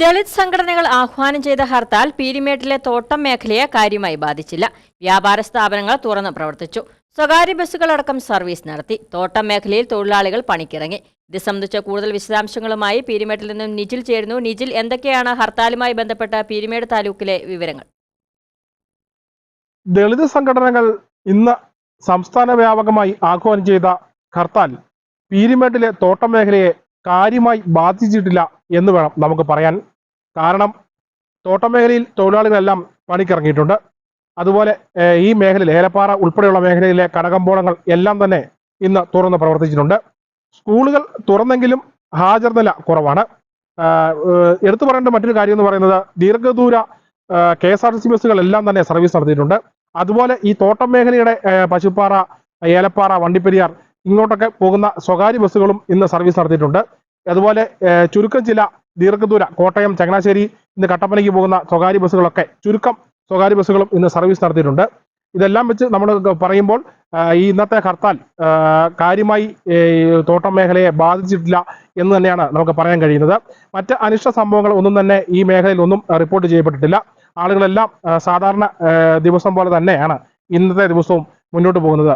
ദളിത് സംഘടനകൾ ആഹ്വാനം ചെയ്ത ഹർത്താൽ പീരിമേട്ടിലെ തോട്ടം മേഖലയെ കാര്യമായി ബാധിച്ചില്ല. വ്യാപാര സ്ഥാപനങ്ങൾ തുറന്ന് പ്രവർത്തിച്ചു. സ്വകാര്യ ബസ്സുകളടക്കം സർവീസ് നടത്തി. തോട്ടം മേഖലയിൽ തൊഴിലാളികൾ പണിക്കിറങ്ങി. ഇത് സംബന്ധിച്ച കൂടുതൽ വിശദാംശങ്ങളുമായി പീരിമേട്ടിൽ നിന്നും നിജിൽ ചേരുന്നു. നിജിൽ എന്തൊക്കെയാണ് ഹർത്താലുമായി ബന്ധപ്പെട്ട പീരിമേട് താലൂക്കിലെ വിവരങ്ങൾ? ദളിത് സംഘടനകൾ ഇന്ന് സംസ്ഥാന വ്യാപകമായി ആഹ്വാനം ചെയ്ത ഹർത്താൽ പീരിമേട്ടിലെ തോട്ടം മേഖലയെ കാര്യമായി ബാധിച്ചിട്ടില്ല എന്ന് വേണം നമുക്ക് പറയാൻ. കാരണം തോട്ടമേഖലയിൽ തൊഴിലാളികളെല്ലാം പണിക്കിറങ്ങിയിട്ടുണ്ട്. അതുപോലെ ഈ മേഖലയിൽ ഏലപ്പാറ ഉൾപ്പെടെയുള്ള മേഖലയിലെ കടകമ്പോളങ്ങൾ എല്ലാം തന്നെ ഇന്ന് തുറന്ന് പ്രവർത്തിച്ചിട്ടുണ്ട്. സ്കൂളുകൾ തുറന്നെങ്കിലും ഹാജർ നില കുറവാണ്. എടുത്തു പറയേണ്ട മറ്റൊരു കാര്യം എന്ന് പറയുന്നത് ദീർഘദൂര K S R T C ബസ്സുകൾ എല്ലാം തന്നെ സർവീസ് നടത്തിയിട്ടുണ്ട്. അതുപോലെ ഈ തോട്ടം മേഖലയുടെ പശുപ്പാറ ഏലപ്പാറ വണ്ടിപ്പെരിയാർ ഇങ്ങോട്ടൊക്കെ പോകുന്ന സ്വകാര്യ ബസ്സുകളും ഇന്ന് സർവീസ് നടത്തിയിട്ടുണ്ട്. അതുപോലെ ചുരുക്കം ചില ദീർഘദൂര കോട്ടയം ചങ്ങനാശ്ശേരി ഇന്ന് കട്ടപ്പനയ്ക്ക് പോകുന്ന സ്വകാര്യ ബസ്സുകളൊക്കെ ചുരുക്കം സ്വകാര്യ ബസ്സുകളും ഇന്ന് സർവീസ് നടത്തിയിട്ടുണ്ട്. ഇതെല്ലാം വെച്ച് നമ്മൾ പറയുമ്പോൾ ഈ ഇന്നത്തെ ഹർത്താൽ കാര്യമായി തോട്ടം മേഖലയെ ബാധിച്ചിട്ടില്ല എന്ന് തന്നെയാണ് നമുക്ക് പറയാൻ കഴിയുന്നത്. മറ്റ് അനിഷ്ട സംഭവങ്ങൾ ഒന്നും തന്നെ ഈ മേഖലയിൽ ഒന്നും റിപ്പോർട്ട് ചെയ്യപ്പെട്ടിട്ടില്ല. ആളുകളെല്ലാം സാധാരണ ദിവസം പോലെ തന്നെയാണ് ഇന്നത്തെ ദിവസവും മുന്നോട്ട് പോകുന്നത്.